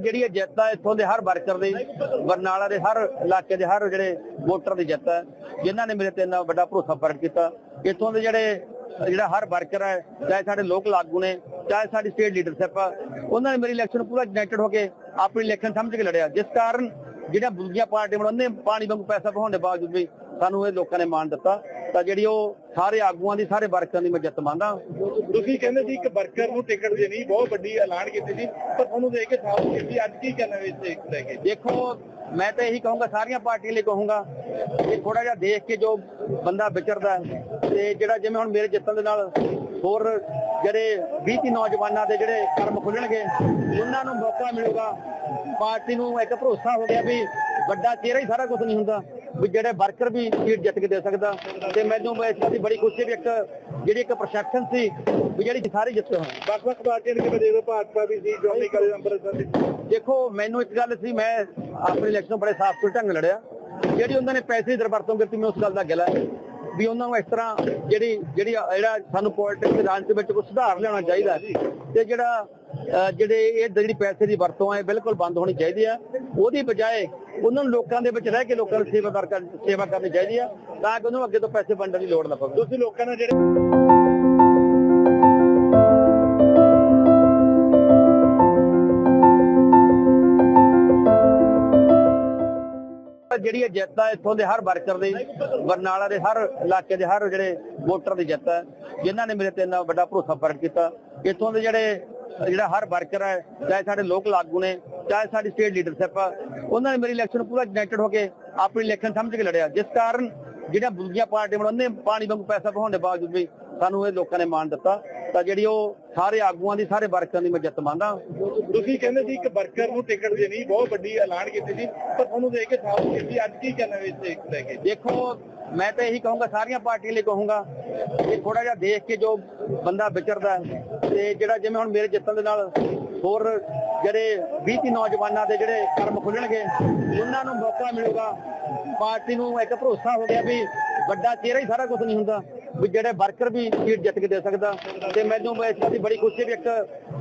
ਜਿਹੜੀ ਇਹ ਜਿੱਤ ਆ, ਇੱਥੋਂ ਦੇ ਹਰ ਵਰਕਰ ਦੀ, ਬਰਨਾਲਾ ਦੇ ਹਰ ਇਲਾਕੇ ਦੇ ਹਰ ਜਿਹੜੇ ਵੋਟਰ ਦੀ ਜਿੱਤ ਹੈ ਜਿਨ੍ਹਾਂ ਨੇ ਮੇਰੇ ਤੇ ਇੰਨਾ ਵੱਡਾ ਭਰੋਸਾ ਪ੍ਰਗਟ ਕੀਤਾ। ਇੱਥੋਂ ਦੇ ਜਿਹੜੇ, ਜਿਹੜਾ ਹਰ ਵਰਕਰ ਹੈ ਚਾਹੇ ਸਾਡੇ ਲੋਕਲ ਆਗੂ ਨੇ, ਚਾਹੇ ਸਾਡੀ ਸਟੇਟ ਲੀਡਰਸ਼ਿਪ ਆ, ਉਹਨਾਂ ਨੇ ਮੇਰੀ ਇਲੈਕਸ਼ਨ ਪੂਰਾ ਯੂਨਾਈਟਿਡ ਹੋ ਕੇ ਆਪਣੀ ਇਲੈਕਸ਼ਨ ਸਮਝ ਕੇ ਲੜਿਆ। ਜਿਸ ਕਾਰਨ ਜਿਹੜੀਆਂ ਦੂਜੀਆਂ ਪਾਰਟੀਆਂ ਬਣਾਉਂਦੇ ਪਾਣੀ ਵਾਂਗੂ ਪੈਸਾ ਪਾਉਣ ਦੇ ਬਾਵਜੂਦ ਵੀ ਸਾਨੂੰ ਇਹ ਲੋਕਾਂ ਨੇ ਮਾਣ ਦਿੱਤਾ। ਤਾਂ ਜਿਹੜੀ ਉਹ ਸਾਰੇ ਆਗੂਆਂ ਦੀ ਸਾਰੇ ਵਰਕਰਾਂ ਦੀ ਮੈਂ ਜਿੱਤ ਮੰਨਦਾ। ਤੁਸੀਂ ਕਹਿੰਦੇ ਸੀ ਇੱਕ ਵਰਕਰ ਨੂੰ ਟਿਕਟ ਦੇਣੀ ਬਹੁਤ ਵੱਡੀ ਐਲਾਨ ਕੀਤੀ ਸੀ ਪਰ ਤੁਹਾਨੂੰ ਦੇਖ ਕੇ ਸਾਫ਼ ਕੀਤੀ ਅੱਜ ਕੀ ਕਰਨਾ ਵਿੱਚ ਇੱਕ ਲੈ ਕੇ। ਦੇਖੋ ਮੈਂ ਤਾਂ ਇਹੀ ਕਹੂੰਗਾ ਸਾਰੀਆਂ ਪਾਰਟੀਆਂ ਲਈ ਕਹੂੰਗਾ ਕਿ ਥੋੜਾ ਜਿਹਾ ਦੇਖ ਕੇ ਜੋ ਬੰਦਾ ਵਿਚਰਦਾ ਹੈ ਤੇ ਜਿਹੜਾ ਜਿਵੇਂ ਹੁਣ ਮੇਰੇ ਜਿੱਤਣ ਦੇ ਨਾਲ ਹੋਰ ਜਿਹੜੇ 20 30 ਨੌਜਵਾਨਾਂ ਦੇ ਜਿਹੜੇ ਕਰਮ ਖੁੱਲਣਗੇ ਉਹਨਾਂ ਨੂੰ ਮੌਕਾ ਮਿਲੂਗਾ। ਪਾਰਟੀ ਨੂੰ ਇੱਕ ਭਰੋਸਾ ਹੋ ਗਿਆ ਵੀ ਵੱਡਾ ਚਿਹਰਾ ਹੀ ਸਾਰਾ ਕੁਝ ਨਹੀਂ ਹੁੰਦਾ। ਵੀ ਜਿਹੜੇ ਵਰਕਰ ਵੀ ਸੀਟ ਜਿੱਤ ਕੇ ਦੇ ਸਕਦਾ। ਤੇ ਮੈਨੂੰ ਇਸ ਦੀ ਬੜੀ ਖੁਸ਼ੀ ਵੀ ਇੱਕ ਜਿਹੜੀ ਇੱਕ ਪ੍ਰਸ਼ਾਸਨ ਸੀ ਵੀ ਜਿਹੜੀ ਸਾਰੇ ਜਿੱਤੇ ਹੋਣ ਵੱਖ-ਵੱਖ ਪਾਰਟੀਆਂ ਨੇ ਜਿਵੇਂ ਦੇ ਦੋ ਭਾਜਪਾ ਵੀ ਸੀ ਜੋਨੀ ਕਾਲੇ ਅੰਮ੍ਰਿਤਸਰ ਦੀ। ਦੇਖੋ ਮੈਨੂੰ ਇੱਕ ਗੱਲ ਸੀ ਮੈਂ ਆਪਣੀ ਇਲੈਕਸ਼ਨ ਬੜੇ ਸਾਫ਼ ਸੁਥਰੇ ਢੰਗ ਲੜਿਆ। ਜਿਹੜੀ ਉਹਨਾਂ ਨੇ ਪੈਸੇ ਦੀ ਦਰਵਰਤੋਂ ਕੀਤੀ ਮੈਂ ਉਸ ਗੱਲ ਦਾ ਗਿਲਾ। ਵੀ ਉਹਨਾਂ ਨੂੰ ਇਸ ਤਰ੍ਹਾਂ ਜਿਹੜੀ ਜਿਹੜੀ ਜਿਹੜਾ ਸਾਨੂੰ ਪੋਲਿਟਿਕਸ ਦੇ ਰਾਜ ਦੇ ਵਿੱਚ ਕੋਈ ਸੁਧਾਰ ਲਿਆਉਣਾ ਚਾਹੀਦਾ। ਤੇ ਜਿਹੜਾ ਜਿਹੜੇ ਇਹ ਜਿਹੜੀ ਪੈਸੇ ਦੀ ਵਰਤੋਂ ਹੈ ਬਿਲਕੁਲ ਬੰਦ ਹੋਣੀ ਚਾਹੀਦੀ ਹੈ। ਉਹਦੀ ਬਜਾਏ ਉਹਨਾਂ ਨੂੰ ਲੋਕਾਂ ਦੇ ਵਿੱਚ ਰਹਿ ਕੇ ਲੋਕਾਂ ਦੀ ਸੇਵਾਦਾਰ ਕਰ ਸੇਵਾ ਕਰਨੀ ਚਾਹੀਦੀ ਹੈ ਤਾਂ ਕਿ ਉਹਨਾਂ ਅੱਗੇ ਤੋਂ ਪੈਸੇ ਵੰਡਣ ਦੀ ਲੋੜ ਨਾ ਪਵੇ। ਤੁਸੀਂ ਲੋਕਾਂ ਨਾਲ ਜਿਹੜੇ ਜਿਹੜੀ ਇਹ ਜਿੱਤ ਆ ਇੱਥੋਂ ਦੇ ਹਰ ਵਰਕਰ ਦੀ ਬਰਨਾਲਾ ਦੇ ਹਰ ਇਲਾਕੇ ਦੇ ਹਰ ਜਿਹੜੇ ਵੋਟਰ ਦੀ ਜਿੱਤ ਹੈ ਜਿਨ੍ਹਾਂ ਨੇ ਮੇਰੇ ਤੇ ਇੰਨਾ ਵੱਡਾ ਭਰੋਸਾ ਪ੍ਰਗਟ ਕੀਤਾ। ਇੱਥੋਂ ਦੇ ਜਿਹੜੇ ਜਿਹੜਾ ਹਰ ਵਰਕਰ ਹੈ ਚਾਹੇ ਸਾਡੇ ਲੋਕ ਆਗੂ ਨੇ ਚਾਹੇ ਸਾਡੀ ਸਟੇਟ ਲੀਡਰਸ਼ਿਪ ਆ ਉਹਨਾਂ ਨੇ ਮੇਰੀ ਇਲੈਕਸ਼ਨ ਪੂਰਾ ਯੂਨਾਈਟਿਡ ਹੋ ਕੇ ਆਪਣੀ ਇਲੈਕਸ਼ਨ ਸਮਝ ਕੇ ਲੜਿਆ। ਜਿਸ ਕਾਰਨ ਜਿਹੜੀਆਂ ਦੂਜੀਆਂ ਪਾਰਟੀਆਂ ਬਣਾਉਂਦੇ ਪਾਣੀ ਵਾਂਗੂ ਪੈਸਾ ਪਾਉਣ ਦੇ ਬਾਵਜੂਦ ਵੀ ਸਾਨੂੰ ਇਹ ਲੋਕਾਂ ਨੇ ਮਾਣ ਦਿੱਤਾ। ਤਾਂ ਜਿਹੜੀ ਉਹ ਸਾਰੇ ਆਗੂਆਂ ਦੀ ਸਾਰੇ ਵਰਕਰਾਂ ਦੀ ਮੈਂ ਜਿੱਤ ਮੰਨਦਾ। ਤੁਸੀਂ ਕਹਿੰਦੇ ਸੀ ਇੱਕ ਵਰਕਰ ਨੂੰ ਟਿਕਟ ਦੇਣੀ ਬਹੁਤ ਵੱਡੀ ਐਲਾਨ ਕੀਤੀ ਸੀ ਪਰ ਤੁਹਾਨੂੰ ਦੇਖ ਕੇ ਸਾਫ਼ ਕੀਤੀ ਅੱਜ ਕੀ ਕਰਨਾ ਵਿੱਚ ਇੱਕ ਲੈ ਕੇ। ਦੇਖੋ ਮੈਂ ਤਾਂ ਇਹੀ ਕਹੂੰਗਾ ਸਾਰੀਆਂ ਪਾਰਟੀਆਂ ਲਈ ਕਹੂੰਗਾ ਕਿ ਥੋੜਾ ਜਿਹਾ ਦੇਖ ਕੇ ਜੋ ਬੰਦਾ ਵਿਚਰਦਾ ਤੇ ਜਿਹੜਾ ਜਿਵੇਂ ਹੁਣ ਮੇਰੇ ਜਿੱਤਣ ਦੇ ਨਾਲ ਹੋਰ ਜਿਹੜੇ 20 30 ਨੌਜਵਾਨਾਂ ਦੇ ਜਿਹੜੇ ਕਰਮ ਖੁੱਲਣਗੇ ਉਹਨਾਂ ਨੂੰ ਮੌਕਾ ਮਿਲੂਗਾ। ਪਾਰਟੀ ਨੂੰ ਇੱਕ ਭਰੋਸਾ ਹੋ ਗਿਆ ਵੀ ਵੱਡਾ ਚਿਹਰਾ ਹੀ ਸਾਰਾ ਕੁਝ ਨਹੀਂ ਹੁੰਦਾ ਵੀ ਜਿਹੜੇ ਵਰਕਰ ਵੀ ਸੀਟ ਜਿੱਤ ਕੇ ਦੇ ਸਕਦਾ। ਤੇ ਮੈਨੂੰ ਇਸ ਦੀ ਬੜੀ ਖੁਸ਼ੀ ਵੀ ਇੱਕ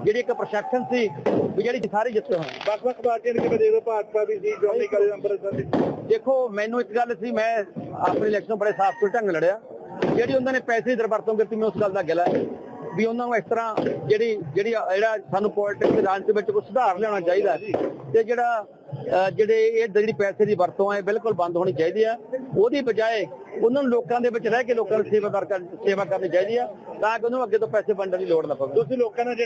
ਜਿਹੜੀ ਇੱਕ ਪ੍ਰਸ਼ਾਸਨ ਸੀ ਵੀ ਜਿਹੜੀ ਸਾਰੇ ਜਿੱਤੇ ਹੋਣ ਵੱਖ-ਵੱਖ ਪਾਰਟੀਆਂ ਨੇ ਜਿਵੇਂ ਦੇ ਦੋ? ਭਾਜਪਾ ਵੀ ਸੀ ਜੋਨੀ ਕਾਲੇ ਅੰਮ੍ਰਿਤਸਰ ਦੀ। ਦੇਖੋ ਮੈਨੂੰ ਇੱਕ ਗੱਲ ਸੀ ਮੈਂ ਆਪਣੀ ਇਲੈਕਸ਼ਨ ਬੜੇ ਸਾਫ਼ ਸੁਥਰੇ ਢੰਗ ਲੜਿਆ। ਜਿਹੜੀ ਉਹਨਾਂ ਨੇ ਪੈਸੇ ਦੀ ਦਰਵਰਤੋਂ ਕੀਤੀ ਮੈਂ ਉਸ ਗੱਲ ਦਾ ਗਿਲਾ। ਹੈ ਵੀ ਉਹਨਾਂ ਨੂੰ ਇਸ ਤਰ੍ਹਾਂ ਜਿਹੜੀ ਜਿਹੜੀ ਜਿਹੜਾ ਸਾਨੂੰ ਪੋਲਿਟਿਕਸ ਦੇ ਰਾਜ ਦੇ ਵਿੱਚ ਕੋਈ ਸੁਧਾਰ ਲਿਆਉਣਾ ਚਾਹੀਦਾ ਤੇ ਜਿਹੜਾ ਅਹ, ਜਿਹੜੇ ਇਹ ਜਿਹੜੀ ਪੈਸੇ ਦੀ ਵਰਤੋਂ ਹੈ ਬਿਲਕੁਲ ਬੰਦ ਹੋਣੀ ਚਾਹੀਦੀ ਹੈ। ਉਹਦੀ ਬਜਾਏ ਉਹਨਾਂ ਨੂੰ ਲੋਕਾਂ ਦੇ ਵਿੱਚ ਰਹਿ ਕੇ ਲੋਕਾਂ ਦੀ ਸੇਵਾ ਕਰ ਸੇਵਾ ਕਰਨੀ ਚਾਹੀਦੀ ਹੈ ਤਾਂ ਕਿ ਉਹਨਾਂ ਨੂੰ ਅੱਗੇ ਤੋਂ ਪੈਸੇ ਵੰਡਣ ਦੀ ਲੋੜ ਨਾ ਪਵੇ। ਤੁਸੀਂ ਲੋਕਾਂ ਨਾਲ ਜਿਹੜੇ